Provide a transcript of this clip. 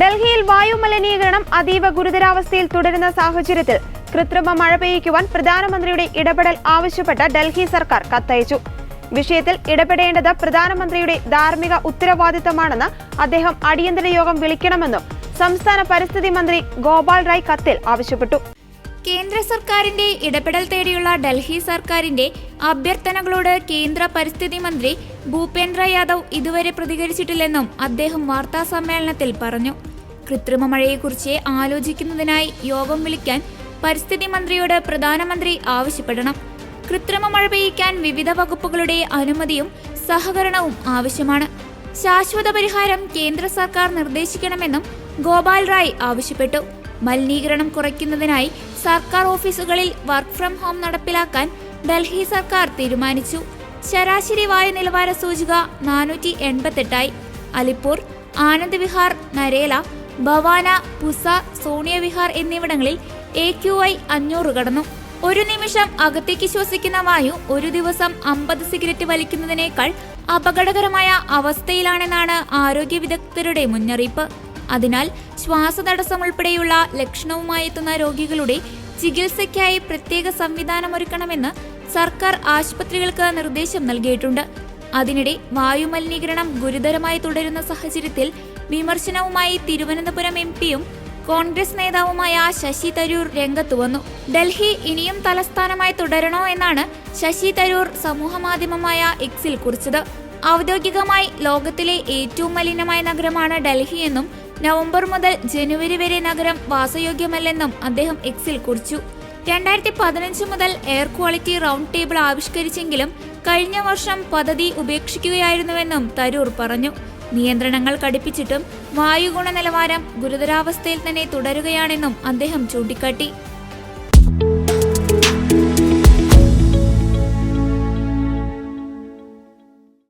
ഡൽഹിയിൽ വായു മലിനീകരണം അതീവ ഗുരുതരാവസ്ഥയിൽ തുടരുന്ന സാഹചര്യത്തിൽ കൃത്രിമ മഴ പെയ്യിക്കുവാൻ പ്രധാനമന്ത്രിയുടെ ഇടപെടൽ ആവശ്യപ്പെട്ട് ഡൽഹി സർക്കാർ കത്തയച്ചു. വിഷയത്തിൽ ഇടപെടേണ്ടത് പ്രധാനമന്ത്രിയുടെ ധാർമ്മിക ഉത്തരവാദിത്തമാണെന്ന് അദ്ദേഹം അടിയന്തര യോഗം വിളിക്കണമെന്നും സംസ്ഥാന പരിസ്ഥിതി മന്ത്രി ഗോപാൽ റായ് കത്തിൽ ആവശ്യപ്പെട്ടു. കേന്ദ്ര സർക്കാരിന്റെ ഇടപെടൽ തേടിയുള്ള ഡൽഹി സർക്കാരിന്റെ അഭ്യർത്ഥനകളോട് കേന്ദ്ര പരിസ്ഥിതി മന്ത്രി ഭൂപേന്ദ്ര യാദവ് ഇതുവരെ പ്രതികരിച്ചിട്ടില്ലെന്നും അദ്ദേഹം വാർത്താ സമ്മേളനത്തിൽ പറഞ്ഞു. കൃത്രിമ മഴയെക്കുറിച്ച് ആലോചിക്കുന്നതിനായി യോഗം വിളിക്കാൻ പരിസ്ഥിതി മന്ത്രിയോട് പ്രധാനമന്ത്രി ആവശ്യപ്പെടണം. കൃത്രിമ മഴ പെയ്യിക്കാൻ വിവിധ വകുപ്പുകളുടെ അനുമതിയും സഹകരണവും ആവശ്യമാണ്. ശാശ്വത പരിഹാരം കേന്ദ്ര സർക്കാർ നിർദ്ദേശിക്കണമെന്നും ഗോപാൽ റായ് ആവശ്യപ്പെട്ടു. മലിനീകരണം കുറയ്ക്കുന്നതിനായി സർക്കാർ ഓഫീസുകളിൽ വർക്ക് ഫ്രം ഹോം നടപ്പിലാക്കാൻ ഡൽഹി സർക്കാർ തീരുമാനിച്ചു. ശരാശരി വായു നിലവാര സൂചിക നാനൂറ്റി എൺപത്തെട്ടായി അലിപ്പൂർ ആനന്ദ് വിഹാർ നരേല ഭവാന പുസ സോണിയ വിഹാർ എന്നിവിടങ്ങളിൽ എ ക്യു ഐ അഞ്ഞൂറ് കടന്നു. ഒരു നിമിഷം അകത്തേക്ക് ശ്വസിക്കുന്ന വായു ഒരു ദിവസം അമ്പത് സിഗരറ്റ് വലിക്കുന്നതിനേക്കാൾ അപകടകരമായ അവസ്ഥയിലാണെന്നാണ് ആരോഗ്യ വിദഗ്ധരുടെ മുന്നറിയിപ്പ്. അതിനാൽ ശ്വാസതടസ്സം ഉൾപ്പെടെയുള്ള ലക്ഷണവുമായി എത്തുന്ന രോഗികളുടെ ചികിത്സയ്ക്കായി പ്രത്യേക സംവിധാനമൊരുക്കണമെന്ന് സർക്കാർ ആശുപത്രികൾക്ക് നിർദ്ദേശം നൽകിയിട്ടുണ്ട്. അതിനിടെ വായുമലിനീകരണം ഗുരുതരമായി തുടരുന്ന സാഹചര്യത്തിൽ വിമർശനവുമായി തിരുവനന്തപുരം എം പിയും കോൺഗ്രസ് നേതാവുമായ ശശി തരൂർ രംഗത്തു വന്നു. ഡൽഹി ഇനിയും തലസ്ഥാനമായി തുടരണോ എന്നാണ് ശശി തരൂർ സമൂഹമാധ്യമമായ എക്സിൽ കുറിച്ചത്. ഔദ്യോഗികമായി ലോകത്തിലെ ഏറ്റവും മലിനമായ നഗരമാണ് ഡൽഹി എന്നും നവംബർ മുതൽ ജനുവരി വരെ നഗരം വാസയോഗ്യമല്ലെന്നും അദ്ദേഹം എക്സിൽ കുറിച്ചു. രണ്ടായിരത്തി പതിനഞ്ച് മുതൽ എയർ ക്വാളിറ്റി റൗണ്ട് ടേബിൾ ആവിഷ്കരിച്ചെങ്കിലും കഴിഞ്ഞ വർഷം പദ്ധതി ഉപേക്ഷിക്കുകയായിരുന്നുവെന്നും തരൂർ പറഞ്ഞു. നിയന്ത്രണങ്ങൾ കടുപ്പിച്ചിട്ടും വായു ഗുണനിലവാരം ഗുരുതരാവസ്ഥയിൽ തന്നെ തുടരുകയാണെന്നും അദ്ദേഹം ചൂണ്ടിക്കാട്ടി.